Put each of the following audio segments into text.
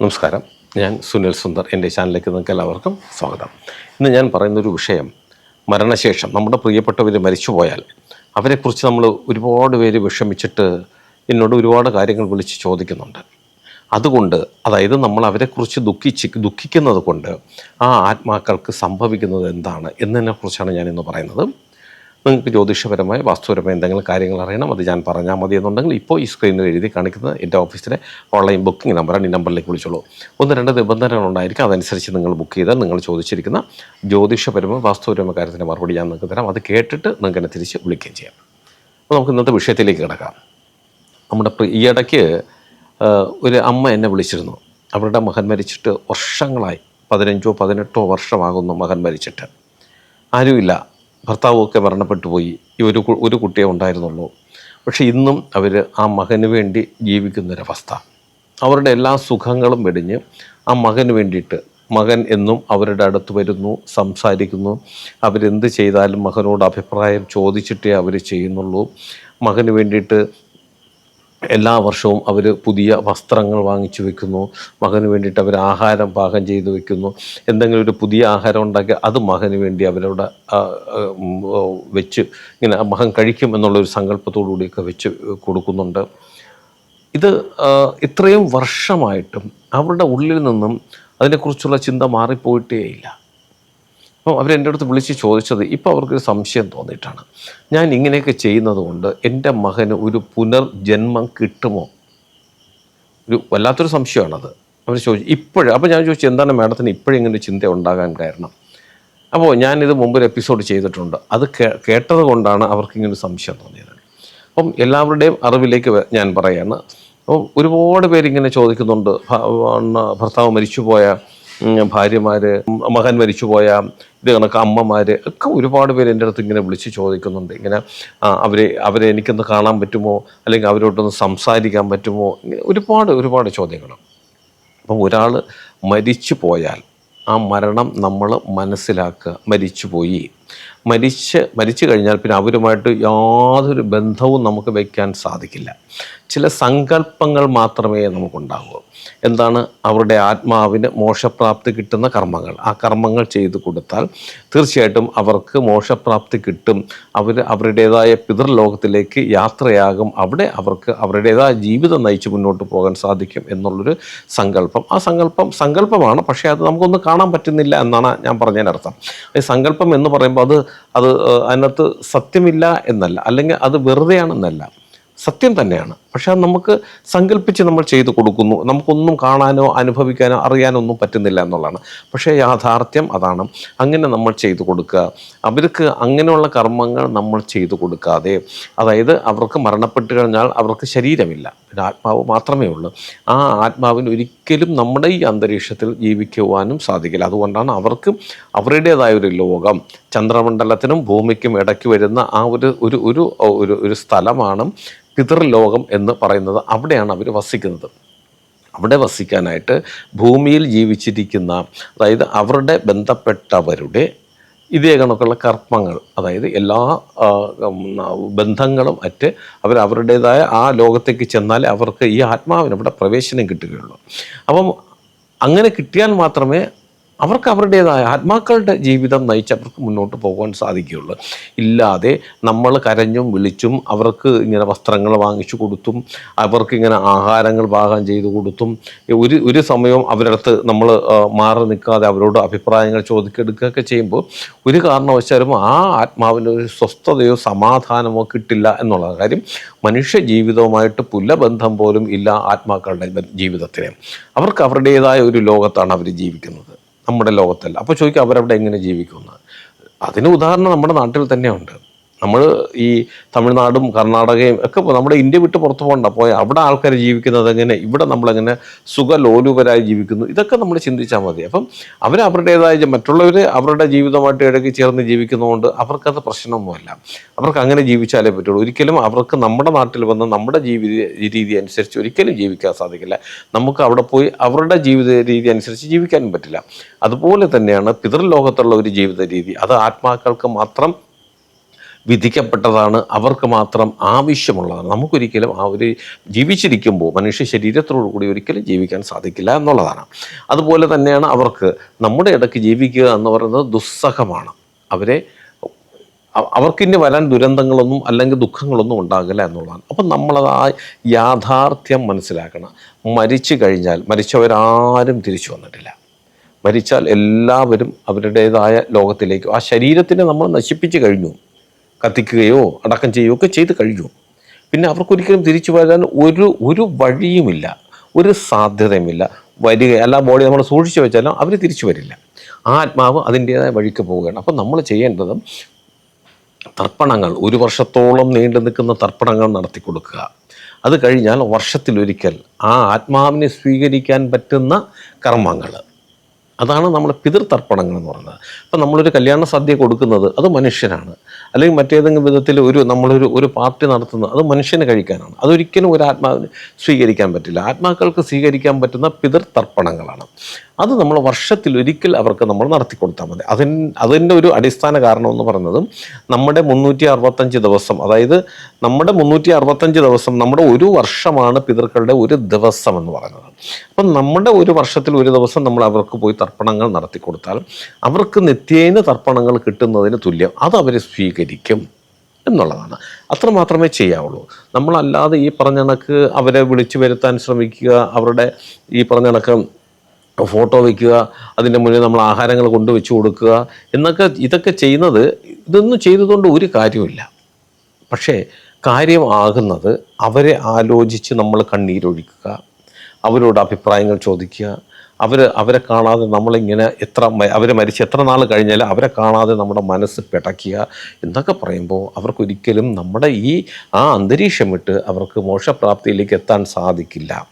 നമസ്കാരം. ഞാൻ സുനിൽ സുന്ദർ. എന്റെ ചാനലിലേക്ക് നിങ്ങൾക്ക് എല്ലാവർക്കും സ്വാഗതം. ഇന്ന് ഞാൻ പറയുന്നൊരു വിഷയം മരണശേഷം നമ്മുടെ പ്രിയപ്പെട്ടവർ മരിച്ചുപോയാൽ അവരെക്കുറിച്ച് നമ്മൾ ഒരുപാട് പേര് വിഷമിച്ചിട്ട് എന്നോട് ഒരുപാട് കാര്യങ്ങൾ വിളിച്ച് ചോദിക്കുന്നുണ്ട്. അതുകൊണ്ട് അതായത് നമ്മൾ അവരെക്കുറിച്ച് ദുഃഖിച്ച് ദുഃഖിക്കുന്നത് കൊണ്ട് ആ ആത്മാക്കൾക്ക് സംഭവിക്കുന്നത് എന്താണ് എന്നതിനെക്കുറിച്ചാണ് ഞാനിന്ന് പറയുന്നത്. നിങ്ങൾക്ക് ജ്യോതിഷപരമായ വാസ്തുപരമായ എന്തെങ്കിലും കാര്യങ്ങൾ അറിയണം അത് ഞാൻ പറഞ്ഞാൽ മതി എന്നുണ്ടെങ്കിൽ ഇപ്പോൾ ഈ സ്ക്രീനിൽ എഴുതി കാണിക്കുന്നത് എന്റെ ഓഫീസിലെ ഓൺലൈൻ ബുക്കിംഗ് നമ്പറാണ് ഈ നമ്പറിലേക്ക് വിളിച്ചോളൂ. ഒന്ന് രണ്ട് നിബന്ധനകൾ ഉണ്ടായിരിക്കും. അതനുസരിച്ച് നിങ്ങൾ ബുക്ക് ചെയ്താൽ നിങ്ങൾ ചോദിച്ചിരിക്കുന്ന ജ്യോതിഷപരമായ വാസ്തുപരമായ കാര്യത്തിന്റെ മറുപടി ഞാൻ നിങ്ങൾക്ക് തരാം. അത് കേട്ടിട്ട് നിങ്ങൾക്ക് എന്നെ തിരിച്ച് വിളിക്കുകയും ചെയ്യാം. അപ്പോൾ നമുക്ക് ഇന്നത്തെ വിഷയത്തിലേക്ക് കിടക്കാം. നമ്മുടെ ഈ ഇടയ്ക്ക് ഒരു അമ്മ എന്നെ വിളിച്ചിരുന്നു. അവരുടെ മകൻ മരിച്ചിട്ട് വർഷങ്ങളായി. പതിനഞ്ചോ പതിനെട്ടോ വർഷമാകുന്നു മകൻ മരിച്ചിട്ട്. ആരുമില്ല. ഭർത്താവൊക്കെ മരണപ്പെട്ടു പോയി. ഈ ഒരു ഒരു കുട്ടിയെ ഉണ്ടായിരുന്നുള്ളൂ. പക്ഷെ ഇന്നും അവർ ആ മകന് വേണ്ടി ജീവിക്കുന്നൊരവസ്ഥ. അവരുടെ എല്ലാ സുഖങ്ങളും വെടിഞ്ഞ് ആ മകന് വേണ്ടിയിട്ട് മകൻ എന്നും അവരുടെ അടുത്ത് വരുന്നു സംസാരിക്കുന്നു. അവരെന്ത് ചെയ്താലും മകനോട് അഭിപ്രായം ചോദിച്ചിട്ടേ അവർ ചെയ്യുന്നുള്ളൂ. മകന് വേണ്ടിയിട്ട് എല്ലാ വർഷവും അവർ പുതിയ വസ്ത്രങ്ങൾ വാങ്ങിച്ചു വെക്കുന്നു. മകന് വേണ്ടിയിട്ട് അവർ ആഹാരം പാകം ചെയ്ത് വെക്കുന്നു. എന്തെങ്കിലും ഒരു പുതിയ ആഹാരം ഉണ്ടാക്കി അത് മകന് വേണ്ടി ഓ, വെച്ച് ഇങ്ങനെ മകൻ കഴിക്കും എന്നുള്ളൊരു സങ്കല്പത്തോടു കൂടിയൊക്കെ വെച്ച് കൊടുക്കുന്നുണ്ട്. ഇത് ഇത്രയും വർഷമായിട്ടും അവരുടെ ഉള്ളിൽ നിന്നും അതിനെക്കുറിച്ചുള്ള ചിന്ത മാറിപ്പോയിട്ടേ ഇല്ല അപ്പോൾ അവരെന്റെ അടുത്ത് വിളിച്ച് ചോദിച്ചത് ഇപ്പോൾ അവർക്കൊരു സംശയം തോന്നിയിട്ടാണ്. ഞാൻ ഇങ്ങനെയൊക്കെ ചെയ്യുന്നത് കൊണ്ട് എന്റെ മകന് ഒരു പുനർജന്മം കിട്ടുമോ? ഒരു വല്ലാത്തൊരു സംശയമാണത്. അവർ ചോദിച്ചു ഇപ്പോഴും അപ്പോൾ ഞാൻ ചോദിച്ചു എന്താണ് മാഡത്തിന് ഇപ്പോഴും ഇങ്ങനെ ഒരു ചിന്ത ഉണ്ടാകാൻ കാരണം? അപ്പോൾ ഞാനിത് മുമ്പൊരു എപ്പിസോഡ് ചെയ്തിട്ടുണ്ട്. അത് കേട്ടത് കൊണ്ടാണ് അവർക്ക് സംശയം തോന്നിയത്. അപ്പം എല്ലാവരുടെയും അറിവിലേക്ക് ഞാൻ പറയാണ്. അപ്പം ഒരുപാട് പേരിങ്ങനെ ചോദിക്കുന്നുണ്ട്. ഭർത്താവ് മരിച്ചുപോയ ഭാര്യമാർ മകൻ മരിച്ചുപോയ ഇത് കണക്ക് അമ്മമാർ ഒക്കെ ഒരുപാട് പേര് എന്റെ അടുത്ത് ഇങ്ങനെ വിളിച്ച് ചോദിക്കുന്നുണ്ട്. ഇങ്ങനെ അവരെ അവരെ എനിക്കൊന്ന് കാണാൻ പറ്റുമോ? അല്ലെങ്കിൽ അവരോടൊന്ന് സംസാരിക്കാൻ പറ്റുമോ? ഇങ്ങനെ ഒരുപാട് ഒരുപാട് ചോദ്യങ്ങൾ അപ്പം ഒരാൾ മരിച്ചു പോയാൽ ആ മരണം നമ്മൾ മനസ്സിലാക്കുക. മരിച്ചു പോയി. മരിച്ച് മരിച്ചു കഴിഞ്ഞാൽ പിന്നെ അവരുമായിട്ട് യാതൊരു ബന്ധവും നമുക്ക് വയ്ക്കാൻ സാധിക്കില്ല. ചില സങ്കല്പങ്ങൾ മാത്രമേ നമുക്കുണ്ടാകൂ എന്താണ് അവരുടെ ആത്മാവിന് മോശപ്രാപ്തി കിട്ടുന്ന കർമ്മങ്ങൾ. ആ കർമ്മങ്ങൾ ചെയ്തു കൊടുത്താൽ തീർച്ചയായിട്ടും അവർക്ക് മോശപ്രാപ്തി കിട്ടും. അവർ അവരുടേതായ പിതൃലോകത്തിലേക്ക് യാത്രയാകും. അവിടെ അവർക്ക് അവരുടേതായ ജീവിതം നയിച്ച് മുന്നോട്ട് പോകാൻ സാധിക്കും എന്നുള്ളൊരു സങ്കല്പം. ആ സങ്കല്പം സങ്കല്പമാണ്. പക്ഷേ അത് നമുക്കൊന്നും കാണാൻ പറ്റുന്നില്ല എന്നാണ് ഞാൻ പറഞ്ഞതിനർത്ഥം. ഈ സങ്കല്പം എന്ന് പറയുമ്പോൾ അത് അത് അതിനകത്ത് സത്യമില്ല എന്നല്ല. അല്ലെങ്കിൽ അത് വെറുതെയാണെന്നല്ല. സത്യം തന്നെയാണ്. പക്ഷെ അത് നമുക്ക് സങ്കല്പിച്ച് നമ്മൾ ചെയ്തു കൊടുക്കുന്നു. നമുക്കൊന്നും കാണാനോ അനുഭവിക്കാനോ അറിയാനോ ഒന്നും പറ്റുന്നില്ല എന്നുള്ളതാണ്. പക്ഷേ യാഥാർത്ഥ്യം അതാണ്. അങ്ങനെ നമ്മൾ ചെയ്തു കൊടുക്കുക. അവർക്ക് അങ്ങനെയുള്ള കർമ്മങ്ങൾ നമ്മൾ ചെയ്തു കൊടുക്കാതെ അതായത് അവർക്ക് മരണപ്പെട്ട് കഴിഞ്ഞാൽ അവർക്ക് ശരീരമില്ല. പിന്നെ ആത്മാവ് മാത്രമേ ഉള്ളൂ. ആ ആത്മാവിന് ഒരിക്കലും നമ്മുടെ ഈ അന്തരീക്ഷത്തിൽ ജീവിക്കുവാനും സാധിക്കില്ല. അതുകൊണ്ടാണ് അവർക്ക് അവരുടേതായ ഒരു ലോകം ചന്ദ്രമണ്ഡലത്തിനും ഭൂമിക്കും ഇടയ്ക്ക് വരുന്ന ആ ഒരു ഒരു ഒരു ഒരു സ്ഥലമാണ് പിതൃലോകം എന്ന് പറയുന്നത്. അവിടെയാണ് അവർ വസിക്കുന്നത്. അവിടെ വസിക്കാനായിട്ട് ഭൂമിയിൽ ജീവിച്ചിരിക്കുന്ന അതായത് അവരുടെ ബന്ധപ്പെട്ടവരുടെ ഇതേ കണക്കുള്ള കർമ്മങ്ങൾ അതായത് എല്ലാ ബന്ധങ്ങളും അറ്റ് അവർ അവരുടേതായ ആ ലോകത്തേക്ക് ചെന്നാൽ അവർക്ക് ഈ ആത്മാവിന് അവിടെ പ്രവേശനം കിട്ടുകയുള്ളൂ. അപ്പം അങ്ങനെ കിട്ടിയാൽ മാത്രമേ അവർക്ക് അവരുടേതായ ആത്മാക്കളുടെ ജീവിതം നയിച്ച് അവർക്ക് മുന്നോട്ട് പോകാൻ സാധിക്കുകയുള്ളൂ. ഇല്ലാതെ നമ്മൾ കരഞ്ഞും വിളിച്ചും അവർക്ക് ഇങ്ങനെ വസ്ത്രങ്ങൾ വാങ്ങിച്ചു കൊടുത്തും അവർക്ക് ഇങ്ങനെ ആഹാരങ്ങൾ പാകം ചെയ്തു കൊടുത്തും ഒരു ഒരു സമയവും അവരടുത്ത് നമ്മൾ മാറി നിൽക്കാതെ അവരോട് അഭിപ്രായങ്ങൾ ചോദിക്കെടുക്കുകയൊക്കെ ചെയ്യുമ്പോൾ ഒരു കാരണവശാലും ആ ആത്മാവിന് ഒരു സ്വസ്ഥതയോ സമാധാനമോ കിട്ടില്ല എന്നുള്ള കാര്യം മനുഷ്യ ജീവിതവുമായിട്ട് പുലബന്ധം പോലും ഇല്ല ആത്മാക്കളുടെ ജീവിതത്തിന് അവർക്ക് അവരുടേതായ ഒരു ലോകത്താണ് അവർ ജീവിക്കുന്നത്. നമ്മുടെ ലോകത്തല്ല. അപ്പോൾ ചോദിക്കുക അവരവിടെ എങ്ങനെ ജീവിക്കുമെന്ന്. അതിന് ഉദാഹരണം നമ്മുടെ നാട്ടിൽ തന്നെയുണ്ട്. നമ്മൾ ഈ തമിഴ്നാടും കർണാടകയും ഒക്കെ നമ്മുടെ ഇന്ത്യ വിട്ട് പുറത്തു പോകണ്ട. പോയ അവിടെ ആൾക്കാർ ജീവിക്കുന്നത് എങ്ങനെ? ഇവിടെ നമ്മളെങ്ങനെ സുഖലോലുപരായി ജീവിക്കുന്നു? ഇതൊക്കെ നമ്മൾ ചിന്തിച്ചാൽ മതി. അപ്പം അവർ അവരുടേതായ മറ്റുള്ളവർ അവരുടെ ജീവിതമായിട്ട് ഇടയ്ക്ക് ചേർന്ന് ജീവിക്കുന്നതുകൊണ്ട് അവർക്കത് പ്രശ്നമൊന്നുമല്ല. അവർക്ക് അങ്ങനെ ജീവിച്ചാലേ പറ്റുള്ളൂ. ഒരിക്കലും അവർക്ക് നമ്മുടെ നാട്ടിൽ വന്ന് നമ്മുടെ ജീവിത രീതി അനുസരിച്ച് ഒരിക്കലും ജീവിക്കാൻ സാധിക്കില്ല. നമുക്ക് അവിടെ പോയി അവരുടെ ജീവിത രീതി അനുസരിച്ച് ജീവിക്കാനും പറ്റില്ല. അതുപോലെ തന്നെയാണ് പിതൃലോകത്തുള്ള ഒരു ജീവിത രീതി. അത് ആത്മാക്കൾക്ക് മാത്രം വിധിക്കപ്പെട്ടതാണ്. അവർക്ക് മാത്രം ആവശ്യമുള്ളതാണ്. നമുക്കൊരിക്കലും ആ ഒരു ജീവിച്ചിരിക്കുമ്പോൾ മനുഷ്യ ശരീരത്തോടു കൂടി ഒരിക്കലും ജീവിക്കാൻ സാധിക്കില്ല എന്നുള്ളതാണ്. അതുപോലെ തന്നെയാണ് അവർക്ക് നമ്മുടെ ഇടയ്ക്ക് ജീവിക്കുക എന്ന് പറയുന്നത് ദുസ്സഹമാണ്. അവരെ അവ- അവർക്കിനി വരാൻ ദുരന്തങ്ങളൊന്നും അല്ലെങ്കിൽ ദുഃഖങ്ങളൊന്നും ഉണ്ടാകില്ല എന്നുള്ളതാണ്. അപ്പം നമ്മളത് ആ യാഥാർത്ഥ്യം മനസ്സിലാക്കണം. മരിച്ചു കഴിഞ്ഞാൽ മരിച്ചവരാരും തിരിച്ചു വന്നിട്ടില്ല. മരിച്ചാൽ എല്ലാവരും അവരുടേതായ ലോകത്തിലേക്കും ആ ശരീരത്തിനെ നമ്മൾ നശിപ്പിച്ചു കഴിഞ്ഞു. കത്തിക്കുകയോ അടക്കം ചെയ്യുകയോ ഒക്കെ ചെയ്ത് കഴിഞ്ഞു. പിന്നെ അവർക്കൊരിക്കലും തിരിച്ചു വരാൻ ഒരു ഒരു വഴിയുമില്ല. ഒരു സാധ്യതയുമില്ല. വരിക എല്ലാ ബോഡി നമ്മൾ സൂക്ഷിച്ചു വെച്ചാലും അവർ തിരിച്ചു വരില്ല. ആ ആത്മാവ് അതിന്റേതായ വഴിക്ക് പോവുകയാണ്. അപ്പം നമ്മൾ ചെയ്യേണ്ടത് തർപ്പണങ്ങൾ ഒരു വർഷത്തോളം നീണ്ടു നിൽക്കുന്ന തർപ്പണങ്ങൾ നടത്തി കൊടുക്കുക. അത് കഴിഞ്ഞാൽ വർഷത്തിലൊരിക്കൽ ആ ആത്മാവിനെ സ്വീകരിക്കാൻ പറ്റുന്ന കർമ്മങ്ങൾ അതാണ് നമ്മൾ പിതൃതർപ്പണങ്ങൾ എന്ന് പറയുന്നത്. അപ്പം നമ്മളൊരു കല്യാണ സദ്യ കൊടുക്കുന്നത് അത് മനുഷ്യനാണ്. അല്ലെങ്കിൽ മറ്റേതെങ്കിലും വിധത്തിൽ ഒരു നമ്മളൊരു ഒരു പാർട്ടി നടത്തുന്നത് അത് മനുഷ്യന് കഴിക്കാനാണ്. അതൊരിക്കലും ഒരു ആത്മാവിന് സ്വീകരിക്കാൻ പറ്റില്ല. ആത്മാക്കൾക്ക് സ്വീകരിക്കാൻ പറ്റുന്ന പിതൃതർപ്പണങ്ങളാണ്. അത് നമ്മൾ വർഷത്തിൽ ഒരിക്കൽ അവർക്ക് നമ്മൾ നടത്തി കൊടുത്താൽ മതി. അതിന് അതിന്റെ ഒരു അടിസ്ഥാന കാരണം എന്ന് പറയുന്നത് നമ്മുടെ മുന്നൂറ്റി അറുപത്തഞ്ച് ദിവസം അതായത് നമ്മുടെ മുന്നൂറ്റി അറുപത്തഞ്ച് ദിവസം നമ്മുടെ ഒരു വർഷമാണ് പിതൃക്കളുടെ ഒരു ദിവസം എന്ന് പറയുന്നത്. അപ്പം നമ്മുടെ ഒരു വർഷത്തിൽ ഒരു ദിവസം നമ്മൾ അവർക്ക് പോയി തർപ്പണങ്ങൾ നടത്തി കൊടുത്താൽ അവർക്ക് നിത്യേന തർപ്പണങ്ങൾ കിട്ടുന്നതിന് തുല്യം അത് അവർ സ്വീകരിക്കും എന്നുള്ളതാണ്. അത്ര മാത്രമേ ചെയ്യാവുള്ളൂ. നമ്മളല്ലാതെ ഈ പറഞ്ഞ കണക്ക് അവരെ വിളിച്ചു വരുത്താൻ ശ്രമിക്കുക അവരുടെ ഈ പറഞ്ഞ കണക്ക് ഫോട്ടോ വയ്ക്കുക അതിന്റെ മുന്നിൽ നമ്മൾ ആഹാരങ്ങൾ കൊണ്ടുവച്ച് കൊടുക്കുക എന്നൊക്കെ ഇതൊക്കെ ചെയ്യുന്നത് ഇതൊന്നും ചെയ്തതുകൊണ്ട് ഒരു കാര്യമില്ല പക്ഷേ കാര്യമാകുന്നത് അവരെ ആലോചിച്ച് നമ്മൾ കണ്ണീരൊഴിക്കുക അവരോട് അഭിപ്രായങ്ങൾ ചോദിക്കുക അവർ അവരെ കാണാതെ നമ്മളിങ്ങനെ എത്ര അവരെ മരിച്ച് എത്ര നാൾ കഴിഞ്ഞാൽ അവരെ കാണാതെ നമ്മുടെ മനസ്സ് പിടയ്ക്കുക എന്നൊക്കെ പറയുമ്പോൾ അവർക്കൊരിക്കലും നമ്മുടെ ഈ ആ അന്തരീക്ഷം വിട്ട് അവർക്ക് മോശപ്രാപ്തിയിലേക്ക് എത്താൻ സാധിക്കില്ല.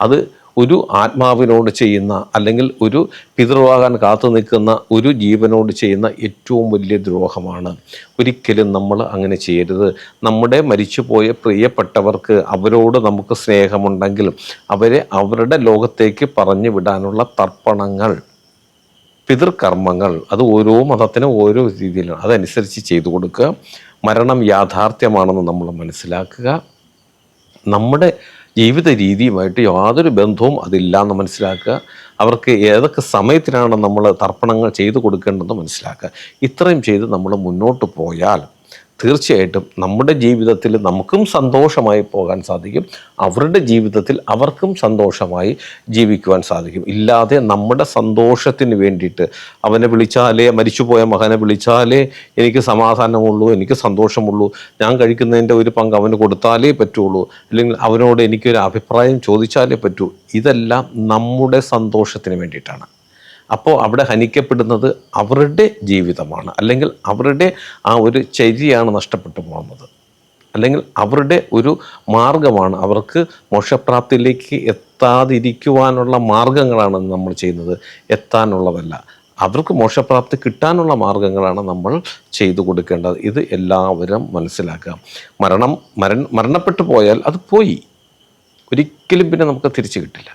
അത് ഒരു ആത്മാവിനോട് ചെയ്യുന്ന അല്ലെങ്കിൽ ഒരു പിതൃവാകാൻ കാത്തു നിൽക്കുന്ന ഒരു ജീവനോട് ചെയ്യുന്ന ഏറ്റവും വലിയ ദ്രോഹമാണ്. ഒരിക്കലും നമ്മൾ അങ്ങനെ ചെയ്യരുത്. നമ്മുടെ മരിച്ചുപോയ പ്രിയപ്പെട്ടവർക്ക് അവരോട് നമുക്ക് സ്നേഹമുണ്ടെങ്കിൽ അവരെ അവരുടെ ലോകത്തേക്ക് പറഞ്ഞു വിടാനുള്ള തർപ്പണങ്ങൾ പിതൃകർമ്മങ്ങൾ അത് ഓരോ മതത്തിനും ഓരോ രീതിയിലാണ്. അതനുസരിച്ച് ചെയ്തു കൊടുക്കുക. മരണം യാഥാർത്ഥ്യമാണെന്ന് നമ്മൾ മനസ്സിലാക്കുക. നമ്മുടെ ജീവിത രീതിയുമായിട്ട് യാതൊരു ബന്ധവും അതില്ല എന്ന് മനസ്സിലാക്കുക. അവർക്ക് ഏതൊക്കെ സമയത്തിനാണ് നമ്മൾ തർപ്പണങ്ങൾ ചെയ്തു കൊടുക്കേണ്ടതെന്ന് മനസ്സിലാക്കുക. ഇത്രയും ചെയ്ത് നമ്മൾ മുന്നോട്ട് പോയാൽ തീർച്ചയായിട്ടും നമ്മുടെ ജീവിതത്തിൽ നമുക്കും സന്തോഷമായി പോകാൻ സാധിക്കും. അവരുടെ ജീവിതത്തിൽ അവർക്കും സന്തോഷമായി ജീവിക്കുവാൻ സാധിക്കും. ഇല്ലാതെ നമ്മുടെ സന്തോഷത്തിന് വേണ്ടിയിട്ട് അവനെ വിളിച്ചാലേ മരിച്ചുപോയ മകനെ വിളിച്ചാലേ എനിക്ക് സമാധാനമുള്ളൂ എനിക്ക് സന്തോഷമുള്ളൂ. ഞാൻ കഴിക്കുന്നതിന്റെ ഒരു പങ്ക് അവന് കൊടുത്താലേ പറ്റുള്ളൂ. അല്ലെങ്കിൽ അവനോട് എനിക്കൊരു അഭിപ്രായം ചോദിച്ചാലേ പറ്റൂ. ഇതെല്ലാം നമ്മുടെ സന്തോഷത്തിന് വേണ്ടിയിട്ടാണ്. അപ്പോൾ അവിടെ ഹനിക്കപ്പെടുന്നത് അവരുടെ ജീവിതമാണ്. അല്ലെങ്കിൽ അവരുടെ ആ ഒരു ചര്യയാണ് നഷ്ടപ്പെട്ടു പോകുന്നത്. അല്ലെങ്കിൽ അവരുടെ ഒരു മാർഗമാണ് അവർക്ക് മോക്ഷപ്രാപ്തിയിലേക്ക് എത്താതിരിക്കുവാനുള്ള മാർഗങ്ങളാണ് നമ്മൾ ചെയ്യുന്നത്. എത്താനുള്ളതല്ല. അവർക്ക് മോക്ഷപ്രാപ്തി കിട്ടാനുള്ള മാർഗങ്ങളാണ് നമ്മൾ ചെയ്തു കൊടുക്കേണ്ടത്. ഇത് എല്ലാവരും മനസ്സിലാക്കുക. മരണം മരൺ മരണപ്പെട്ടു പോയാൽ അത് പോയി. ഒരിക്കലും പിന്നെ നമുക്ക് തിരിച്ചു കിട്ടില്ല.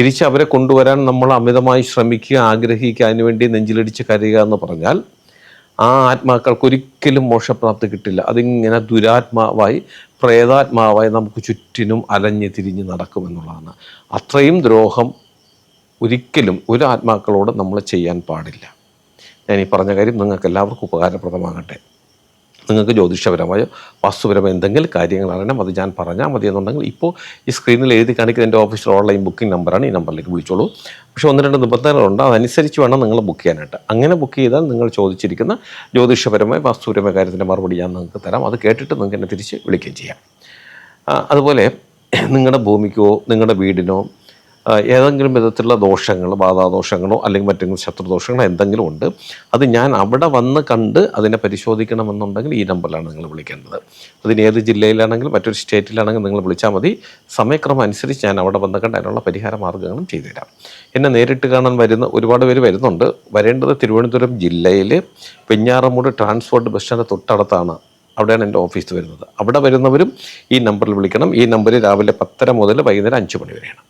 തിരിച്ച് അവരെ കൊണ്ടുവരാൻ നമ്മൾ അമിതമായി ശ്രമിക്കുക ആഗ്രഹിക്കുക അതിനുവേണ്ടി നെഞ്ചിലടിച്ച് കരയുക എന്ന് പറഞ്ഞാൽ ആ ആത്മാക്കൾക്ക് ഒരിക്കലും മോക്ഷപ്രാപ്തി കിട്ടില്ല. അതിങ്ങനെ ദുരാത്മാവായി പ്രേതാത്മാവായി നമുക്ക് ചുറ്റിനും അലഞ്ഞ് തിരിഞ്ഞ് നടക്കുമെന്നുള്ളതാണ് അത്രയും ദ്രോഹം ഒരിക്കലും ഒരു ആത്മാക്കളോട് നമ്മൾ ചെയ്യാൻ പാടില്ല. ഞാൻ ഈ പറഞ്ഞ കാര്യം നിങ്ങൾക്ക് എല്ലാവർക്കും ഉപകാരപ്രദമാകട്ടെ. നിങ്ങൾക്ക് ജ്യോതിഷപരമായ വാസ്തുപരമായ എന്തെങ്കിലും കാര്യങ്ങൾ അറിയണം അത് ഞാൻ പറഞ്ഞാൽ മതി എന്നുണ്ടെങ്കിൽ ഇപ്പോൾ ഈ സ്ക്രീനിൽ എഴുതി കാണിക്കുന്ന എന്റെ ഓഫീസിൽ ഓൺലൈൻ ബുക്കിംഗ് നമ്പറാണ് ഈ നമ്പറിലേക്ക് വിളിച്ചോളൂ. പക്ഷേ ഒന്ന് രണ്ട് നിബന്ധനകളുണ്ട് അതനുസരിച്ച് വേണം നിങ്ങൾ ബുക്ക് ചെയ്യാനായിട്ട്. അങ്ങനെ ബുക്ക് ചെയ്താൽ നിങ്ങൾ ചോദിച്ചിരിക്കുന്ന ജ്യോതിഷപരമായ വാസ്തുപരമായ കാര്യത്തിന്റെ മറുപടി ഞാൻ നിങ്ങൾക്ക് തരാം. അത് കേട്ടിട്ട് നിങ്ങൾക്ക് എന്നെ തിരിച്ച് വിളിക്കുകയും ചെയ്യാം. അതുപോലെ നിങ്ങളുടെ ഭൂമിക്കോ നിങ്ങളുടെ വീടിനോ ഏതെങ്കിലും വിധത്തിലുള്ള ദോഷങ്ങൾ ബാധാദോഷങ്ങളോ അല്ലെങ്കിൽ മറ്റെങ്കിലും ശത്രുദോഷങ്ങളോ എന്തെങ്കിലും ഉണ്ട് അത് ഞാൻ അവിടെ വന്ന് കണ്ട് അതിനെ പരിശോധിക്കണമെന്നുണ്ടെങ്കിൽ ഈ നമ്പറിലാണ് നിങ്ങൾ വിളിക്കേണ്ടത്. അതിന് ഏത് ജില്ലയിലാണെങ്കിലും മറ്റൊരു സ്റ്റേറ്റിലാണെങ്കിലും നിങ്ങൾ വിളിച്ചാൽ മതി. സമയക്രമം അനുസരിച്ച് ഞാൻ അവിടെ വന്ന് കണ്ട് അതിനുള്ള പരിഹാര മാർഗങ്ങളും ചെയ്തുതരാം. എന്നെ നേരിട്ട് കാണാൻ വരുന്ന ഒരുപാട് പേര് വരുന്നുണ്ട്. വരേണ്ടത് തിരുവനന്തപുരം ജില്ലയിൽ വെഞ്ഞാറമൂട് ട്രാൻസ്പോർട്ട് ബസ് തൊട്ടടുത്താണ് അവിടെയാണ് എന്റെ ഓഫീസ് വരുന്നത്. അവിടെ വരുന്നവരും ഈ നമ്പറിൽ വിളിക്കണം. ഈ നമ്പർ രാവിലെ പത്തര മുതൽ വൈകുന്നേരം അഞ്ച് മണി വരെയാണ്.